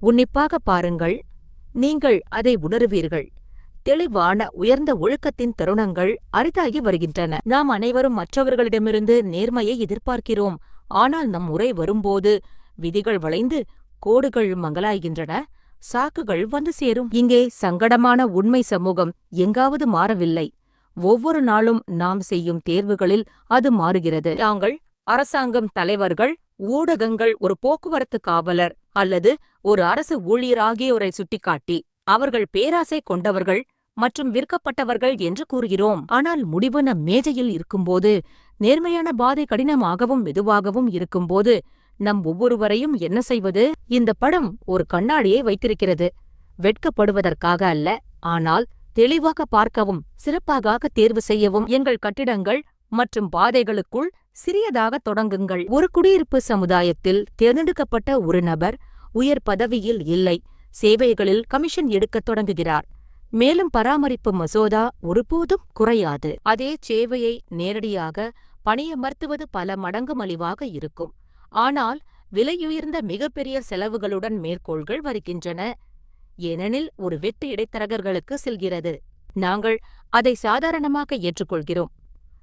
உன்னிப்பாக பாருங்கள் நீங்கள் அதை உணருவீர்கள். தெளிவான உயர்ந்த ஒழுக்கத்தின் தருணங்கள் அரிதாகி வருகின்றன. நாம் அனைவரும் மற்றவர்களிடமிருந்து நேர்மையை எதிர்பார்க்கிறோம். ஆனால் நம் உரை வரும்போது விதிகள் வளைந்து கோடுகள் மங்கலாய்கின்றன. சாக்குகள் வந்து சேரும். இங்கே சங்கடமான உண்மை சமூகம் எங்காவது மாறவில்லை. ஒவ்வொரு நாளும் நாம் செய்யும் தேர்வுகளில் அது மாறுகிறது. நாங்கள் அரசாங்கம் தலைவர்கள் ஊடகங்கள் ஒரு போக்குவரத்து காவலர் அல்லது ஒரு அரசு ஊழியர் ஆகியோரை சுட்டிக்காட்டி அவர்கள் பேராசை கொண்டவர்கள் மற்றும் விற்கப்பட்டவர்கள் என்று கூறுகிறோம். ஆனால் முடிவு நம் மேஜையில் இருக்கும்போது நேர்மையான பாதை கடினமாகவும் மெதுவாகவும் இருக்கும்போது நம் ஒவ்வொருவரையும் என்ன செய்வது? இந்த படம் ஒரு கண்ணாடியை வைத்திருக்கிறது. வெட்கப்படுவதற்காக அல்ல ஆனால் தெளிவாக பார்க்கவும் சிறப்பாக தேர்வு செய்யவும். எங்கள் கட்டிடங்கள் மற்றும் பாதைகளுக்குள் சிறியதாக தொடங்குங்கள். ஒரு குடியிருப்பு சமுதாயத்தில் தேர்ந்தெடுக்கப்பட்ட ஒரு நபர் உயர் பதவியில் இல்லை. சேவைகளில் கமிஷன் எடுக்கத் தொடங்குகிறார். மேலும் பராமரிப்பு மசோதா ஒருபோதும் குறையாது. அதே சேவையை நேரடியாக பணியமர்த்துவது பல மடங்கு மலிவாக இருக்கும். ஆனால் விலையுயர்ந்த மிகப்பெரிய செலவுகளுடன் மேற்கோள்கள் வருகின்றன. ஏனெனில் ஒரு வெட்டு இடைத்தரகர்களுக்கு செல்கிறது. நாங்கள் அதை சாதாரணமாக ஏற்றுக்கொள்கிறோம்.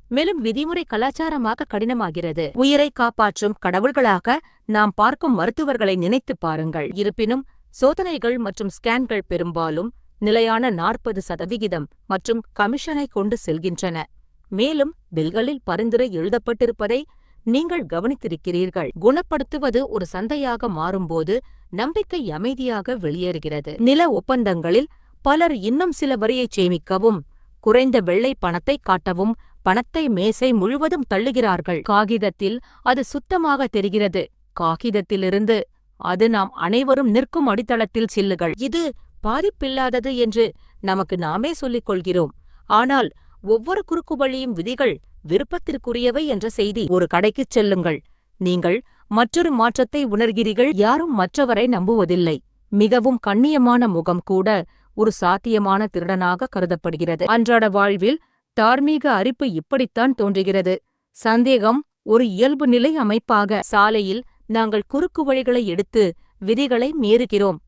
மேலும் விதிமுறை கலாச்சாரமாக கடினமாகிறது. உயிரை காப்பாற்றும் கடவுள்களாக நாம் பார்க்கும் மருத்துவர்களை நினைத்துப் பாருங்கள். இருப்பினும் சோதனைகள் மற்றும் ஸ்கேன்கள் பெரும்பாலும் நிலையான நாற்பது சதவிகிதம் மற்றும் கமிஷனை கொண்டு செல்கின்றன. மேலும் பில்களில் பரிந்துரை எழுதப்பட்டிருப்பதை நீங்கள் கவனித்திருக்கிறீர்கள். குணப்படுத்துவது ஒரு சந்தையாக மாறும்போது நம்பிக்கை அமைதியாக வெளியேறுகிறது. நில ஒப்பந்தங்களில் பலர் இன்னும் சில வரியைச் சேமிக்கவும் குறைந்த வெள்ளை பணத்தை காட்டவும் பணத்தை மேசை முழுவதும் தள்ளுகிறார்கள். காகிதத்தில் அது சுத்தமாக தெரிகிறது. காகிதத்திலிருந்து அது நாம் அனைவரும் நிற்கும் அடித்தளத்தில் சில்லுகள். இது பாதிப்பில்லாதது என்று நமக்கு நாமே சொல்லிக் கொள்கிறோம். ஆனால் ஒவ்வொரு குறுக்குவழியும் விதிகள் விருப்பத்திற்குரியவை என்ற செய்தி. ஒரு கடைக்குச் செல்லுங்கள். நீங்கள் மற்றொரு மாற்றத்தை உணர்கிறீர்கள். யாரும் மற்றவரை நம்புவதில்லை. மிகவும் கண்ணியமான முகம் கூட ஒரு சாத்தியமான திருடனாக கருதப்படுகிறது. அன்றாட வாழ்வில் தார்மீக அரிப்பு இப்படித்தான் தோன்றுகிறது. சந்தேகம் ஒரு இயல்பு நிலை அமைப்பாக. சாலையில் நாங்கள் குறுக்கு வழிகளை எடுத்து விதிகளை மீறுகிறோம்.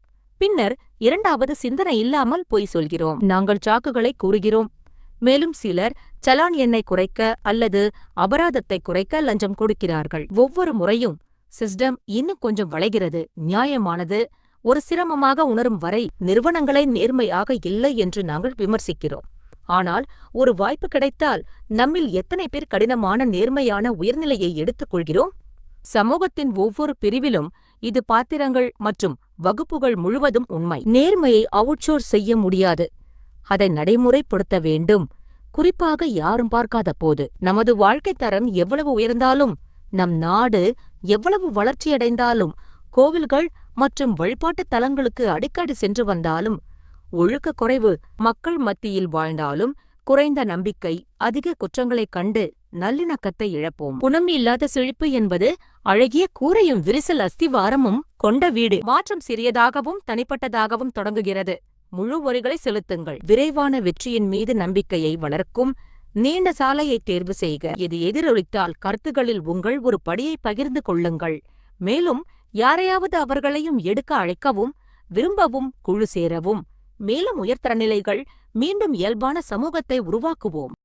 பின்னர் இரண்டாவது சிந்தனை இல்லாமல் பொய் சொல்கிறோம். நாங்கள் சாக்குகளை கூறுகிறோம். மேலும் சிலர் சலான் எண்ணை குறைக்க அல்லது அபராதத்தை குறைக்க லஞ்சம் கொடுக்கிறார்கள். ஒவ்வொரு முறையும் சிஸ்டம் இன்னும் கொஞ்சம் வளைகிறது. நியாயமானது ஒரு சிரமமாக உணரும் வரை நிறுவனங்களை நேர்மையாக இல்லை என்று நாங்கள் விமர்சிக்கிறோம். ஆனால் ஒரு வாய்ப்பு கிடைத்தால் நம்மில் எத்தனை பேர் கடினமான நேர்மையான உயர்நிலையை எடுத்துக்கொள்கிறோம் சமூகத்தின் ஒவ்வொரு பிரிவிலும் இது பாத்திரங்கள் மற்றும் வகுப்புகள் முழுவதும் உண்மை. நேர்மையை அவுட்சோர் செய்ய முடியாது. அதை நடைமுறைப்படுத்த வேண்டும். குறிப்பாக யாரும் பார்க்காத போது. நமது வாழ்க்கைத் தரம் எவ்வளவு உயர்ந்தாலும் நம் நாடு எவ்வளவு வளர்ச்சியடைந்தாலும் கோவில்கள் மற்றும் வழிபாட்டுத் தலங்களுக்கு அடிக்கடி சென்று வந்தாலும் ஒழுக்கக் குறைவு மக்கள் மத்தியில் வாழ்ந்தாலும் குறைந்த நம்பிக்கை அதிக குற்றங்களைக் கண்டு நல்லிணக்கத்தை இழப்போம். குணம் இல்லாத செழிப்பு என்பது அழகிய கூரையும் விரிசல் அஸ்திவாரமும் கொண்ட வீடு. மாற்றம் சிறியதாகவும் தனிப்பட்டதாகவும் தொடங்குகிறது. முழு வரிகளை செலுத்துங்கள். விரைவான வெற்றியின் மீது நம்பிக்கையை வளர்க்கும் நீண்ட சாலையை தேர்வு செய்க. இது எதிரொலித்தால் கருத்துகளில் உங்கள் ஒரு படியை பகிர்ந்து கொள்ளுங்கள். மேலும் யாரையாவது அவர்களையும் எடுக்க அழைக்கவும் விரும்பவும் குழு சேரவும். மேலும் உயர்தர நிலைகள் மீண்டும் இயல்பான சமூகத்தை உருவாக்குவோம்.